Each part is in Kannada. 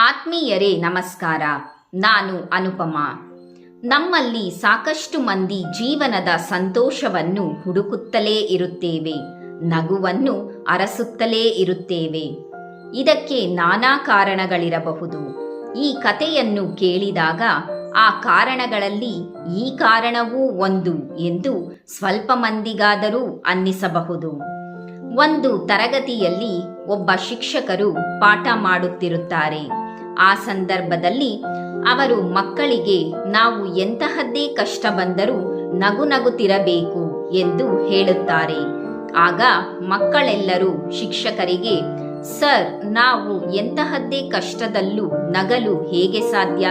ಆತ್ಮೀಯರೇ, ನಮಸ್ಕಾರ. ನಾನು ಅನುಪಮ. ನಮ್ಮಲ್ಲಿ ಸಾಕಷ್ಟು ಮಂದಿ ಜೀವನದ ಸಂತೋಷವನ್ನು ಹುಡುಕುತ್ತಲೇ ಇರುತ್ತೇವೆ, ನಗುವನ್ನು ಅರಸುತ್ತಲೇ ಇರುತ್ತೇವೆ. ಇದಕ್ಕೆ ನಾನಾ ಕಾರಣಗಳಿರಬಹುದು. ಈ ಕಥೆಯನ್ನು ಕೇಳಿದಾಗ ಆ ಕಾರಣಗಳಲ್ಲಿ ಈ ಕಾರಣವೂ ಒಂದು ಎಂದು ಸ್ವಲ್ಪ ಮಂದಿಗಾದರೂ ಅನ್ನಿಸಬಹುದು. ಒಂದು ತರಗತಿಯಲ್ಲಿ ಒಬ್ಬ ಶಿಕ್ಷಕರು ಪಾಠ ಮಾಡುತ್ತಿರುತ್ತಾರೆ. ಆ ಸಂದರ್ಭದಲ್ಲಿ ಅವರು ಮಕ್ಕಳಿಗೆ, ನಾವು ಎಂತಹದ್ದೇ ಕಷ್ಟ ಬಂದರೂ ನಗು ನಗುತ್ತಿರಬೇಕು ಎಂದು ಹೇಳುತ್ತಾರೆ. ಆಗ ಮಕ್ಕಳೆಲ್ಲರೂ ಶಿಕ್ಷಕರಿಗೆ, ಸರ್, ನಾವು ಎಂತಹದ್ದೇ ಕಷ್ಟದಲ್ಲೂ ನಗಲು ಹೇಗೆ ಸಾಧ್ಯ?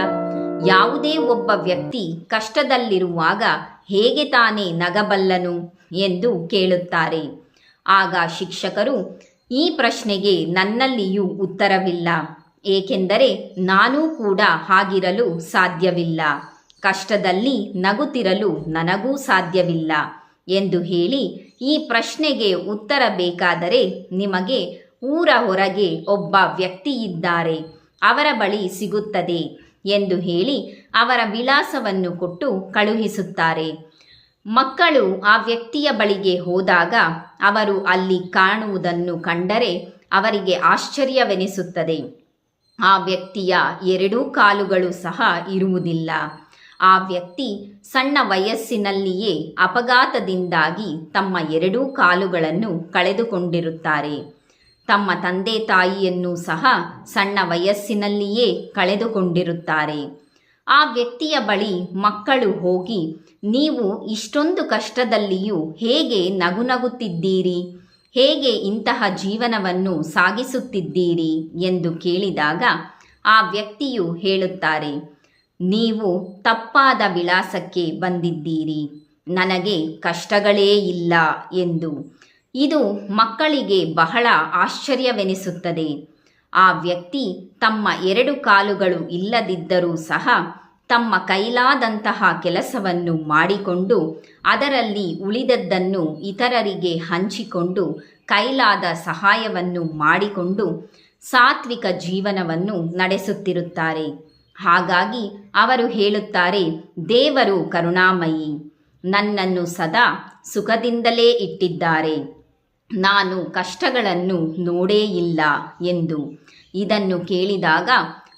ಯಾವುದೇ ಒಬ್ಬ ವ್ಯಕ್ತಿ ಕಷ್ಟದಲ್ಲಿರುವಾಗ ಹೇಗೆ ತಾನೇ ನಗಬಲ್ಲನು? ಎಂದು ಕೇಳುತ್ತಾರೆ. ಆಗ ಶಿಕ್ಷಕರು, ಈ ಪ್ರಶ್ನೆಗೆ ನನ್ನಲ್ಲಿಯೂ ಉತ್ತರವಿಲ್ಲ. ಏಕೆಂದರೆ ನಾನೂ ಕೂಡ ಹಾಗಿರಲು ಸಾಧ್ಯವಿಲ್ಲ. ಕಷ್ಟದಲ್ಲಿ ನಗುತ್ತಿರಲು ನನಗೂ ಸಾಧ್ಯವಿಲ್ಲ ಎಂದು ಹೇಳಿ ಈ ಪ್ರಶ್ನೆಗೆ ಉತ್ತರ ಬೇಕಾದರೆ ನಿಮಗೆ ಊರ ಹೊರಗೆ ಒಬ್ಬ ವ್ಯಕ್ತಿಯಿದ್ದಾರೆ ಅವರ ಬಳಿ ಸಿಗುತ್ತದೆ ಎಂದು ಹೇಳಿ ಅವರ ವಿಳಾಸವನ್ನು ಕೊಟ್ಟು ಕಳುಹಿಸುತ್ತಾರೆ. ಮಕ್ಕಳು ಆ ವ್ಯಕ್ತಿಯ ಬಳಿಗೆ ಹೋದಾಗ ಅವರು ಅಲ್ಲಿ ಕಾಣುವುದನ್ನು ಕಂಡರೆ ಅವರಿಗೆ ಆಶ್ಚರ್ಯವೆನಿಸುತ್ತದೆ. ಆ ವ್ಯಕ್ತಿಯ ಎರಡೂ ಕಾಲುಗಳು ಸಹ ಇರುವುದಿಲ್ಲ. ಆ ವ್ಯಕ್ತಿ ಸಣ್ಣ ವಯಸ್ಸಿನಲ್ಲಿಯೇ ಅಪಘಾತದಿಂದಾಗಿ ತಮ್ಮ ಎರಡೂ ಕಾಲುಗಳನ್ನು ಕಳೆದುಕೊಂಡಿರುತ್ತಾರೆ. ತಮ್ಮ ತಂದೆ ತಾಯಿಯನ್ನು ಸಹ ಸಣ್ಣ ವಯಸ್ಸಿನಲ್ಲಿಯೇ ಕಳೆದುಕೊಂಡಿರುತ್ತಾರೆ. ಆ ವ್ಯಕ್ತಿಯ ಬಳಿ ಮಕ್ಕಳು ಹೋಗಿ, ನೀವು ಇಷ್ಟೊಂದು ಕಷ್ಟದಲ್ಲಿಯೂ ಹೇಗೆ ನಗು ನಗುತ್ತಿದ್ದೀರಿ ಹೇಗೆ ಇಂತಹ ಜೀವನವನ್ನು ಸಾಗಿಸುತ್ತಿದ್ದೀರಿ ಎಂದು ಕೇಳಿದಾಗ ಆ ವ್ಯಕ್ತಿಯು ಹೇಳುತ್ತಾರೆ, ನೀವು ತಪ್ಪಾದ ವಿಳಾಸಕ್ಕೆ ಬಂದಿದ್ದೀರಿ. ನನಗೆ ಕಷ್ಟಗಳೇ ಇಲ್ಲ ಎಂದು. ಇದು ಮಕ್ಕಳಿಗೆ ಬಹಳ ಆಶ್ಚರ್ಯವೆನಿಸುತ್ತದೆ. ಆ ವ್ಯಕ್ತಿ ತಮ್ಮ ಎರಡು ಕಾಲುಗಳು ಇಲ್ಲದಿದ್ದರೂ ಸಹ ತಮ್ಮ ಕೈಲಾದಂತಹ ಕೆಲಸವನ್ನು ಮಾಡಿಕೊಂಡು ಅದರಲ್ಲಿ ಉಳಿದದ್ದನ್ನು ಇತರರಿಗೆ ಹಂಚಿಕೊಂಡು ಕೈಲಾದ ಸಹಾಯವನ್ನು ಮಾಡಿಕೊಂಡು ಸಾತ್ವಿಕ ಜೀವನವನ್ನು ನಡೆಸುತ್ತಿರುತ್ತಾರೆ. ಹಾಗಾಗಿ ಅವರು ಹೇಳುತ್ತಾರೆ, ದೇವರು ಕರುಣಾಮಯಿ, ನನ್ನನ್ನು ಸದಾ ಸುಖದಿಂದಲೇ ಇಟ್ಟಿದ್ದಾರೆ. ನಾನು ಕಷ್ಟಗಳನ್ನು ನೋಡೇ ಇಲ್ಲ ಎಂದು. ಇದನ್ನು ಕೇಳಿದಾಗ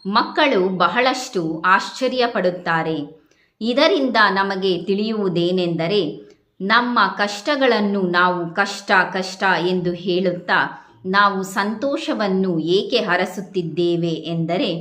ಮಕ್ಕಳು ಬಹಳಷ್ಟು ಆಶ್ಚರ್ಯಪಡುತ್ತಾರೆ. ಇದರಿಂದ ನಮಗೆ ತಿಳಿಯುವುದೇನೆಂದರೆ, ನಮ್ಮ ಕಷ್ಟಗಳನ್ನು ನಾವು ಕಷ್ಟ ಕಷ್ಟ ಎಂದು ಹೇಳುತ್ತಾ ನಾವು ಸಂತೋಷವನ್ನು ಏಕೆ ಹರಸುತ್ತಿದ್ದೇವೆ ಎಂದರೆ